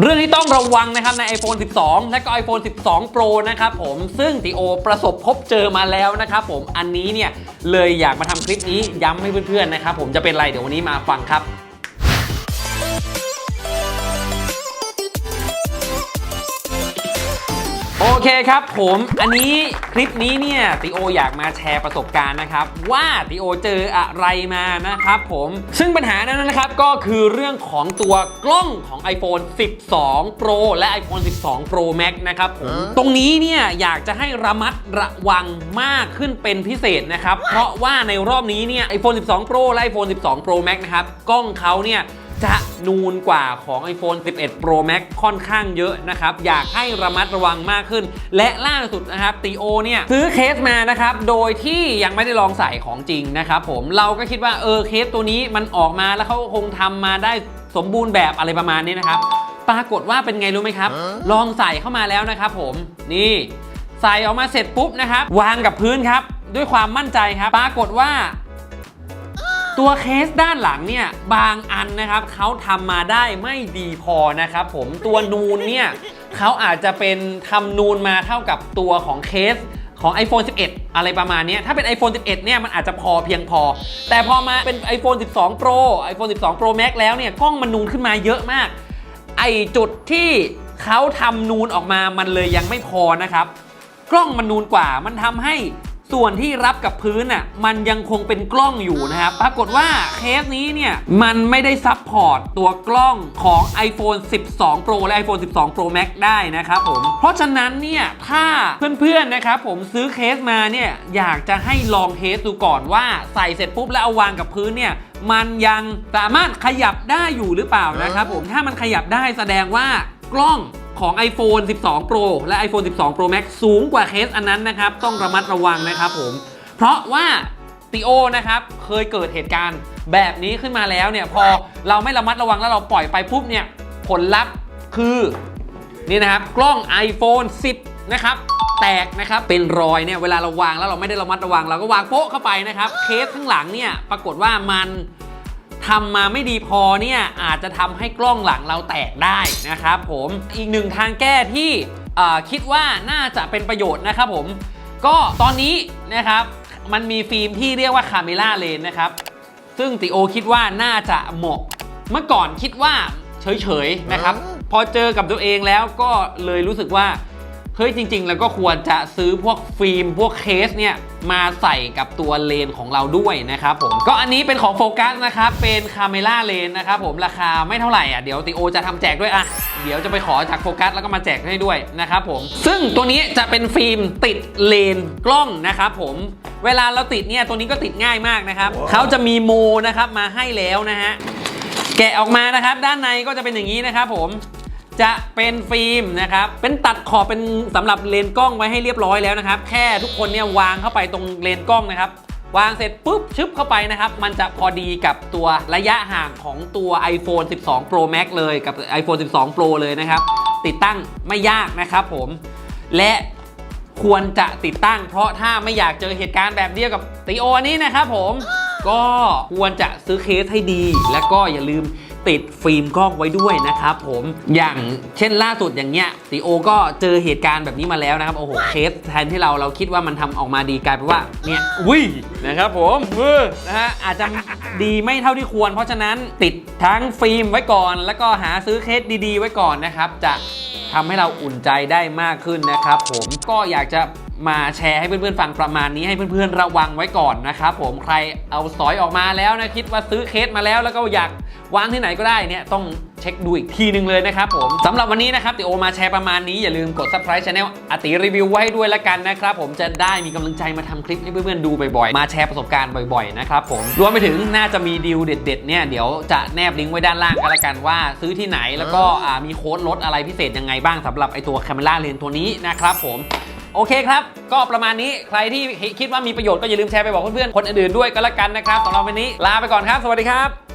เรื่องที่ต้องระวังนะครับใน iPhone 12 และก็ iPhone 12 Pro นะครับผมซึ่งติโอประสบพบเจอมาแล้วนะครับผมอันนี้เนี่ยเลยอยากมาทำคลิปนี้ย้ำให้เพื่อนๆนะครับผมจะเป็นไรเดี๋ยววันนี้มาฟังครับ โอเคครับผมอันนี้คลิปนี้เนี่ยติโออยากมาแชร์ประสบการณ์นะครับ ว่าติโอเจออะไรมานะครับผมซึ่งปัญหานั้นนะครับก็คือเรื่องของตัวกล้องของ iPhone 12 Pro และ iPhone 12 Pro Max นะครับผมตรงนี้เนี่ยอยากจะให้ระมัดระวังมากขึ้นเป็นพิเศษนะครับ เพราะว่าในรอบนี้เนี่ย iPhone 12 Pro และ iPhone 12 Pro Max นะครับกล้องเขาเนี่ย จะนูนกว่าของ iPhone 11 Pro Max ค่อนข้างเยอะนะครับ อยากให้ระมัดระวังมากขึ้น และล่าสุดนะครับตีโอเนี่ย ซื้อเคสมานะครับ โดยที่ยังไม่ได้ลองใส่ของจริงนะครับผมเราก็คิดว่าเออเคสตัวนี้มันออกมาแล้วเขาคงทำมาได้สมบูรณ์แบบอะไรประมาณนี้นะครับ ปรากฏว่าเป็นไงรู้ไหมครับ ลองใส่เข้ามาแล้วนะครับผมนี่ใส่ออกมาเสร็จปุ๊บนะครับ วางกับพื้นครับ ด้วยความมั่นใจครับ ปรากฏว่า ตัวเคสด้านหลังเนี่ยบางอันนะครับเขาทำมาได้ไม่ดีพอนะครับผมตัวนูนเนี่ยเขาอาจจะเป็นทำนูนมาเท่ากับตัวของเคสของ iPhone 11 อะไรประมาณนี้ถ้าเป็น iPhone 11 เนี่ยมันอาจจะพอเพียงพอ แต่พอมาเป็น iPhone 12 Pro iPhone 12 Pro Max แล้วเนี่ยกล้องมันนูนขึ้นมาเยอะมาก ไอจุดที่เขาทำนูนออกมามันเลยยังไม่พอนะครับ กล้องมันนูนกว่ามันทำให้ ส่วนที่รับกับพื้นน่ะมันยังคงเป็นกล้องอยู่นะครับ ปรากฏว่าเคสนี้เนี่ย มันไม่ได้ซับพอร์ตตัวกล้องของ iPhone 12 Pro และ iPhone 12 Pro Max ได้นะครับผม เพราะฉะนั้นเนี่ย ถ้าเพื่อนๆนะครับผมซื้อเคสมาเนี่ย อยากจะให้ลองเทสดูก่อนว่าใส่เสร็จปุ๊บแล้วเอาวางกับพื้นเนี่ยมันยังสามารถขยับได้อยู่หรือเปล่านะครับผมถ้ามันขยับได้แสดงว่ากล้อง ของ iPhone 12 Pro และ iPhone 12 Pro Max สูงกว่าเคสอันนั้นนะครับ ต้องระมัดระวังนะครับผม เพราะว่าติโอนะครับ เคยเกิดเหตุการณ์แบบนี้ขึ้นมาแล้วเนี่ย พอเราไม่ระมัดระวังแล้วเราปล่อยไปปุ๊บเนี่ย ผลลัพธ์คือนี่นะครับ กล้อง iPhone 10 นะครับแตกนะครับ เป็นรอยเนี่ย เวลาเราวางแล้วเราไม่ได้ระมัดระวัง เราก็วางโป๊ะเข้าไปนะครับ เคสข้างหลังเนี่ย ปรากฏว่ามัน ทำมาไม่ดีพอเนี่ยอาจจะทำให้กล้องหลังเราแตกได้นะครับผมอีกหนึ่งทางแก้ที่เอ่อคิดว่าน่าจะเป็นประโยชน์นะครับผม ก็ตอนนี้นะครับมันมีฟิล์มที่เรียกว่าคาเมล่าเลนนะครับ ซึ่งติโอคิดว่าน่าจะเหมาะ เมื่อก่อนคิดว่าเฉยๆนะครับ พอเจอกับตัวเองแล้วก็เลยรู้สึกว่า เฮ้ยจริง ๆ แล้วก็ควรจะซื้อพวกฟิล์มพวกเคสเนี่ยมาใส่กับตัวเลนของเราด้วยนะครับผมก็อันนี้เป็นของโฟกัสนะครับเป็นคาเมล่าเลนนะครับผมราคาไม่เท่าไหร่อะเดี๋ยวติโอจะทำแจกด้วยอะเดี๋ยวจะไปขอจากโฟกัสแล้วก็มาแจกให้ด้วยนะครับผมซึ่งตัวนี้จะเป็นฟิล์มติดเลนกล้องนะครับผมเวลาเราติดเนี่ยตัวนี้ก็ติดง่ายมากนะครับเขาจะมีโมนะครับมาให้แล้วนะฮะแกะออกมานะครับ ด้านในก็จะเป็นอย่างนี้นะครับผม จะเป็นฟิล์มนะครับ เป็นตัดขอบเป็นสำหรับเลนส์กล้องไว้ให้เรียบร้อยแล้วนะครับ แค่ทุกคนเนี่ยวางเข้าไปตรงเลนส์กล้องนะครับ วางเสร็จปุ๊บชึบเข้าไปนะครับ มันจะพอดีกับตัวระยะห่างของตัว iPhone 12 Pro Max เลยกับ iPhone 12 Pro เลยนะครับ ติดตั้งไม่ยากนะครับผม และควรจะติดตั้ง เพราะถ้าไม่อยากเจอเหตุการณ์แบบเดียวกับตีโออันนี้นะครับผม ก็ควรจะซื้อเคสให้ดี แล้วก็อย่าลืม ติดฟิล์มกล้องไว้ด้วยนะครับผมอย่างเช่นล่าสุดอย่างเงี้ยตีโอก็เจอเหตุการณ์แบบนี้มาแล้วนะครับโอ้โหเคสแทนที่เราเราคิดว่ามันทำออกมาดีกลายเป็นว่าเนี่ยวินะครับผมเออนะฮะอาจจะดีไม่เท่าที่ควร เพราะฉะนั้นติดทั้งฟิล์มไว้ก่อน แล้วก็หาซื้อเคสดี ๆ ไว้ก่อนนะครับจะทำให้เราอุ่นใจได้มากขึ้นนะครับผมก็อยากจะ มาแชร์ให้เพื่อนๆฟังประมาณนี้ให้เพื่อนๆระวังไว้ก่อนนะครับผมใครเอาสอยออกมาแล้วนะคิดว่าซื้อเคสมาแล้วแล้วก็อยากวางที่ไหนก็ได้เนี่ยต้องเช็คดูอีกทีหนึ่งเลยนะครับผมสำหรับวันนี้นะครับติโอมาแชร์ประมาณนี้อย่าลืมกด subscribe channel อติรีวิวไว้ให้ด้วยละกันนะครับผมจะได้มีกำลังใจมาทำคลิปให้เพื่อนๆดูบ่อยๆ มาแชร์ประสบการณ์บ่อยๆนะครับผมรวมไปถึงน่าจะมีดีลเด็ดๆเนี่ยเดี๋ยวจะแนบลิงก์ไว้ด้านล่างกันละกันว่า ซื้อที่ไหนแล้วก็มีโค้ดลดอะไรพิเศษยังไงบ้างสำหรับไอตัวแคม e ราเลนตัวนี้นะครับผม โอเคครับ ก็ประมาณนี้ใครที่คิดว่ามีประโยชน์ก็อย่าลืมแชร์ไปบอกเพื่อนๆคนอื่นๆด้วยก็แล้วกันนะครับสำหรับวันนี้ลาไปก่อนครับ สวัสดีครับ